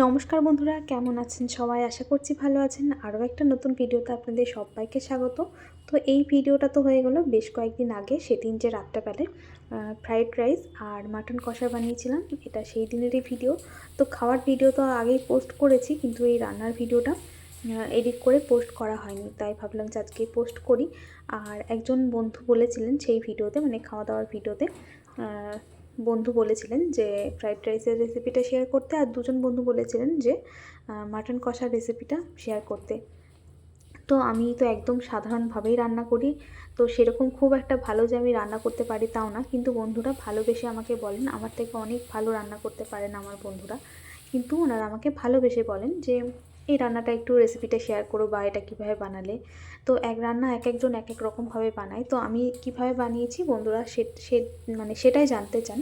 নমস্কার বন্ধুরা, কেমন আছেন সবাই? আশা করছি ভালো আছেন। আরও একটা নতুন ভিডিওতে আপনাদের সবাইকে স্বাগত। তো এই ভিডিওটা তো হয়ে গেল বেশ কয়েকদিন আগে, সেদিন যে রাত্রেবেলায় ফ্রাইড রাইস আর মাটন কষা বানিয়েছিলাম, এটা সেই দিনেরই ভিডিও তো খাওয়ার ভিডিও তো আগেই পোস্ট করেছি, কিন্তু এই রান্নার ভিডিওটা এডিট করে পোস্ট করা হয়নি। তাই ভাবলাম যে আজকে পোস্ট করি। আর একজন বন্ধু বলেছিলেন সেই ভিডিওতে মানে খাওয়া দাওয়ার ভিডিওতে বন্ধু বলেছিলেন যে ফ্রাইড রাইসের রেসিপিটা শেয়ার করতে আর দুজন বন্ধু বলেছিলেন যে মাটন কষার রেসিপিটা শেয়ার করতে। তো আমি তো একদম সাধারণভাবেই রান্না করি। তো সেরকম খুব একটা ভালো যে আমি রান্না করতে পারি তাও না। কিন্তু বন্ধুরা ভালোবেসে আমাকে বলেন, আমার থেকে অনেক ভালো রান্না করতে পারেন আমার বন্ধুরা। কিন্তু ওনারা আমাকে ভালোবেসে বলেন যে এই রান্নাটা একটু রেসিপিটা শেয়ার করো বা এটা কীভাবে বানালে। তো এক রান্না এক একজন এক এক রকমভাবে বানায়। তো আমি কীভাবে বানিয়েছি বন্ধুরা সে সে মানে সেটাই জানতে চান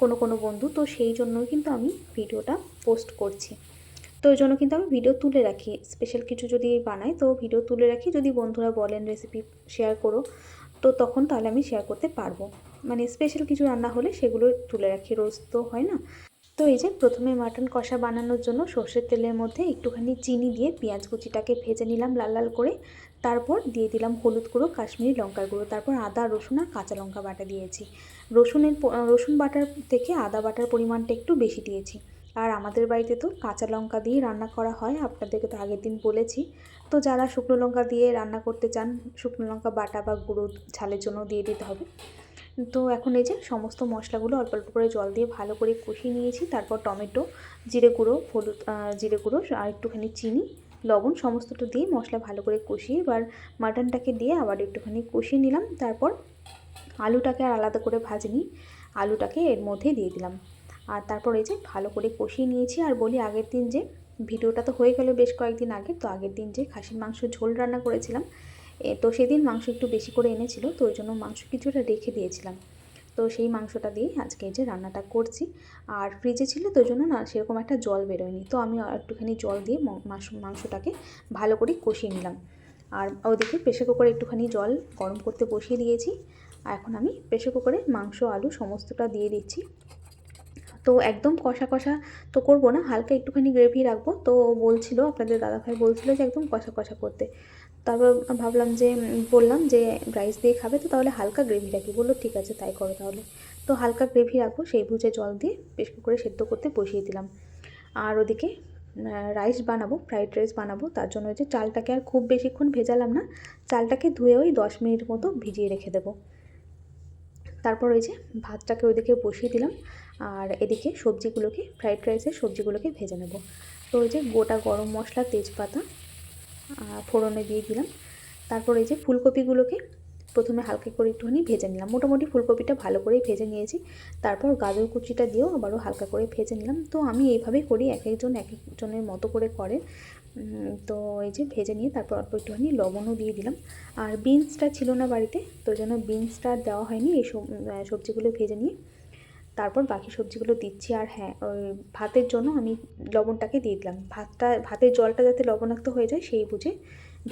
কোনো কোনো বন্ধু। তো সেই জন্য কিন্তু আমি ভিডিওটা পোস্ট করছি। তো ওই জন্য কিন্তু আমি ভিডিও তুলে রাখি। স্পেশাল কিছু যদি বানাই তো ভিডিও তুলে রাখি। যদি বন্ধুরা বলেন রেসিপি শেয়ার করো, তো তখন তাহলে আমি শেয়ার করতে পারব। মানে স্পেশাল কিছু রান্না হলে সেগুলো তুলে রাখি। রোজ তো হয় না। তো এই যে প্রথমে মাটন কষা বানানোর জন্য সর্ষের তেলের মধ্যে একটুখানি চিনি দিয়ে পেঁয়াজ কুচিটাকে ভেজে নিলাম লাল লাল করে। তারপর দিয়ে দিলাম হলুদ গুঁড়ো, কাশ্মীরি লঙ্কার গুঁড়ো। তারপর আদা, রসুন আর কাঁচা লঙ্কা বাটা দিয়েছি। রসুনের রসুন বাটার থেকে আদা বাটার পরিমাণটা একটু বেশি দিয়েছি। আর আমাদের বাড়িতে তো কাঁচা লঙ্কা দিয়ে রান্না করা হয়, আপনাদেরকে তো আগের দিন বলেছি। তো যারা শুকনো লঙ্কা দিয়ে রান্না করতে চান, শুকনো লঙ্কা বাটা বা গুঁড়ো ঝালের জন্য দিয়ে দিতে হবে। তো এখন এই যে সমস্ত মশলাগুলো অল্প অল্প করে জল দিয়ে ভালো করে কষিয়ে নিয়েছি, তারপর টমেটো, জিরে গুঁড়ো, হলুদ জিরে গুঁড়ো, আর একটুখানি চিনি, লবণ সমস্তটা দিয়ে মশলা ভালো করে কষিয়ে এবার মাটনটাকে দিয়ে আবার একটুখানি কষিয়ে নিলাম, তারপর আলুটাকে আর আলাদা করে ভাজিনি, আলুটাকে এর মধ্যে দিয়ে দিলাম। আর তারপর এই যে ভালো করে কষিয়ে নিয়েছি, আর বলি আগের দিন যে ভিডিওটা তো হয়ে গেল বেশ কয়েকদিন আগে, তো আগের দিন যে খাসির মাংস ঝোল রান্না করেছিলাম তো সেদিন মাংস একটু বেশি করে এনেছিল, তো ওই জন্য মাংস কিছুটা রেখে দিয়েছিলাম। তো সেই মাংসটা দিয়ে আজকে এই যে রান্নাটা করছি। আর ফ্রিজে ছিল, তো জন্য না সেরকম একটা জল বেরোয়নি। তো আমি একটুখানি জল দিয়ে মাংসটাকে ভালো করে কষিয়ে নিলাম। আর ওদিকে প্রেশার কুকারে একটুখানি জল গরম করতে বসিয়ে দিয়েছি। আর এখন আমি প্রেশার কুকারে মাংস, আলু সমস্তটা দিয়ে দিচ্ছি। তো একদম কষা কষা তো করব না, হালকা একটুখানি গ্রেভি রাখব। তো বলছিল, আপনাদের দাদাভাই বলছিল যে একদম কষা কষা করতে। তারপর ভাবলাম যে বললাম যে রাইস দিয়ে খাবে তো তাহলে হালকা গ্রেভি রাখি। বলল, ঠিক আছে, তাই করো তাহলে। তো হালকা গ্রেভি রাখব, সেই বুঝে জল দিয়ে বেশ করে সেদ্ধ করতে বসিয়ে দিলাম। আর ওদিকে রাইস বানাবো ফ্রাইড রাইস বানাবো, তার জন্য যে চালটাকে আর খুব বেশিক্ষণ ভেজালাম না, চালটাকে ধুয়ে ওই দশ মিনিট মতো ভিজিয়ে রেখে দেবো। তারপর ওই যে ভাতটাকে ওইদিকে বসিয়ে দিলাম, আর এদিকে সবজিগুলোকে ফ্রাইড রাইসের সবজিগুলোকে ভেজে নেব। তো ওই যে গোটা গরম মশলা, তেজপাতা ফোড়নে দিয়ে দিলাম। তারপর এই যে ফুলকপিগুলোকে প্রথমে হালকা করে একটুখানি ভেজে নিলাম। মোটামুটি ফুলকপিটা ভালো করেই ভেজে নিয়েছি। তারপর গাজর কুচিটা দিয়েও আবারও হালকা করে ভেজে নিলাম। তো আমি এইভাবেই করি, এক একজন, এক একজনের মতো করে করে। তো এই যে ভেজে নিয়ে তারপর অল্প একটুখানি লবণও দিয়ে দিলাম। আর বিনসটা ছিল না বাড়িতে, তো জন্য বিনসটা দেওয়া হয়নি এই সবজিগুলো ভেজে নিয়ে। তারপর বাকি সবজিগুলো দিচ্ছি আর হ্যাঁ ওই ভাতের জন্য আমি লবণটাকে দিয়ে দিলাম। ভাতটা, ভাতের জলটা যাতে লবণাক্ত হয়ে যায় সেই বুঝে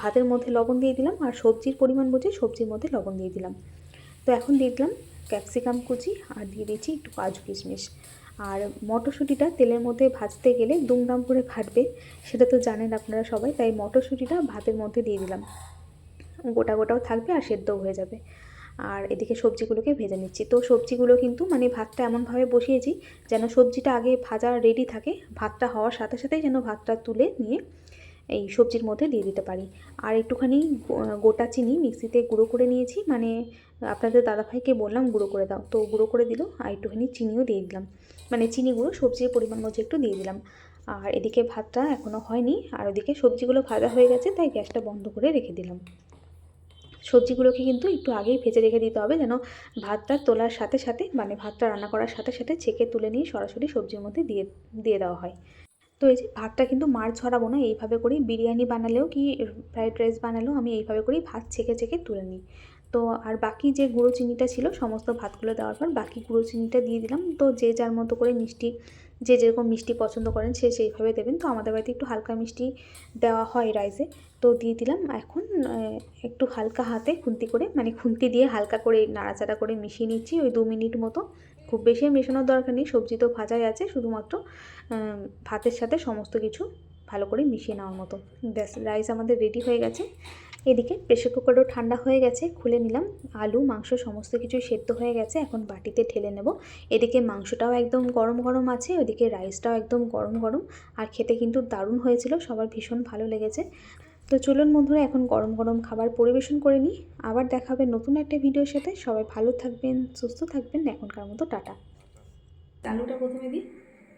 ভাতের মধ্যে লবণ দিয়ে দিলাম আর সবজির পরিমাণ বুঝে সবজির মধ্যে লবণ দিয়ে দিলাম। তো এখন দিয়ে দিলাম ক্যাপসিকাম কুচি আর দিয়ে দিচ্ছি একটু কাজু কিশমিশ। আর মটরশুঁটিটা তেলের মধ্যে ভাজতে গেলে দুমদাম করে ফাটবে, সেটা তো জানেন আপনারা সবাই, তাই মটরশুঁটিটা ভাতের মধ্যে দিয়ে দিলাম। গোটা গোটাও থাকবে আর সেদ্ধও হয়ে যাবে। আর এদিকে সবজিগুলোকে ভেজে নিচ্ছি। তো সবজিগুলো কিন্তু মানে ভাতটা এমনভাবে বসিয়েছি যেন সবজিটা আগে ভাজা রেডি থাকে, ভাতটা হওয়ার সাথে সাথেই যেন ভাতটা তুলে নিয়ে এই সবজির মধ্যে দিয়ে দিতে পারি। আর একটুখানি গোটা চিনি মিক্সিতে গুঁড়ো করে নিয়েছি মানে আপনাদের দাদাভাইকে বললাম গুঁড়ো করে দাও। তো গুঁড়ো করে দিল আর একটুখানি চিনিও দিয়ে দিলাম। মানে চিনি গুঁড়ো সবজির পরিমাণ মতো একটু দিয়ে দিলাম। আর এদিকে ভাতটা এখনও হয়নি, আর ওদিকে সবজিগুলো ভাজা হয়ে গেছে, তাই গ্যাসটা বন্ধ করে রেখে দিলাম। সবজিগুলোকে কিন্তু একটু আগেই ভেজে রেখে দিতে হবে যেন ভাতটা তোলার সাথে সাথে মানে ভাতটা রান্না করার সাথে সাথে ছেঁকে তুলে নিয়ে সরাসরি সবজির মধ্যে দিয়ে দিয়ে দেওয়া হয়। তো এই যে ভাতটা কিন্তু মার ছড়াবো না, এইভাবে করেই বিরিয়ানি বানালেও কি, ফ্রাইড রাইস বানালেও আমি এইভাবে করেই ভাত ছেঁকে ছেঁকে তুলে নিই। তো আর বাকি যে গুঁড়ো চিনিটা ছিল, সমস্ত ভাতগুলো দেওয়ার পর বাকি গুঁড়ো চিনিটা দিয়ে দিলাম। তো যে যার মতো করে মিষ্টি, যে যেরকম মিষ্টি পছন্দ করেন সে সেইভাবে দেবেন। তো আমাদের বাড়িতে একটু হালকা মিষ্টি দেওয়া হয় রাইসে। তো দিয়ে দিলাম এখন একটু হালকা হাতে খুন্তি করে মানে খুন্তি দিয়ে হালকা করে নাড়াচাড়া করে মিশিয়ে নিচ্ছি ওই দু মিনিট মতো। খুব বেশি মেশানোর দরকার নেই, সবজি তো ভাজাই আছে, শুধুমাত্র ভাতের সাথে সমস্ত কিছু ভালো করে মিশিয়ে নেওয়ার মতো। ব্যাস, রাইস আমাদের রেডি হয়ে গেছে। এদিকে প্রেশার কুকারও ঠান্ডা হয়ে গেছে খুলে নিলাম। আলু মাংস সমস্ত কিছু সেদ্ধ হয়ে গেছে এখন বাটিতে ঢেলে নেব। এদিকে মাংসটাও একদম গরম গরম আছে ওদিকে রাইসটাও একদম গরম গরম আর খেতে কিন্তু দারুণ হয়েছিল সবার ভীষণ ভালো লেগেছে। তো চলুন বন্ধুরা এখন গরম গরম খাবার পরিবেশন করে নিই। আবার দেখা হবে নতুন একটা ভিডিওর সাথে। সবাই ভালো থাকবেন সুস্থ থাকবেন এখনকার মতো টাটা। আলুটা প্রথমে দিই।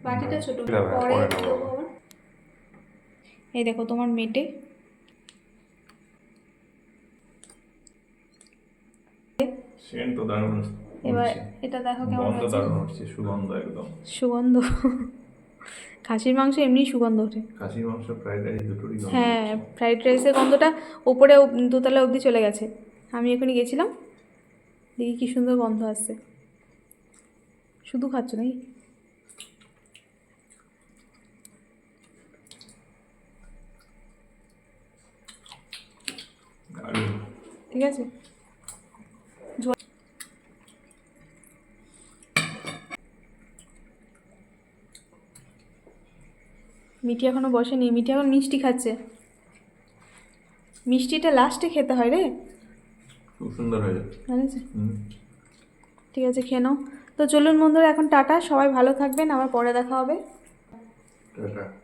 বাটিটা ছোট পরে। এই দেখো তোমার মেটে সেন্ট তো দারুণ এবার এটা দেখো কেমন গন্ধ দারুণ হচ্ছে সুগন্ধ একদম। সুগন্ধ। খাসির মাংস এমনি সুগন্ধ ওঠে। খাসির মাংস ফ্রাইড রাইস দুটোরই হ্যাঁ। ফ্রাইড রাইসের গন্ধটা ওপরে দোতলা অবধি চলে গেছে। আমি এখনই গেছিলাম। দেখি কি সুন্দর গন্ধ আসছে। শুধু খাচ্ছ নাকি? ঠিক আছে ঝোল- মিঠি এখনও বসেনি। মিটি এখন মিষ্টি খাচ্ছে। মিষ্টিটা লাস্টে খেতে হয় রে। খুব সুন্দর হয়ে ঠিক আছে খেয়ে নাও। তো চলুন বন্ধুরা এখন টাটা। সবাই ভালো থাকবেন। আবার পরে দেখা হবে। টাটা।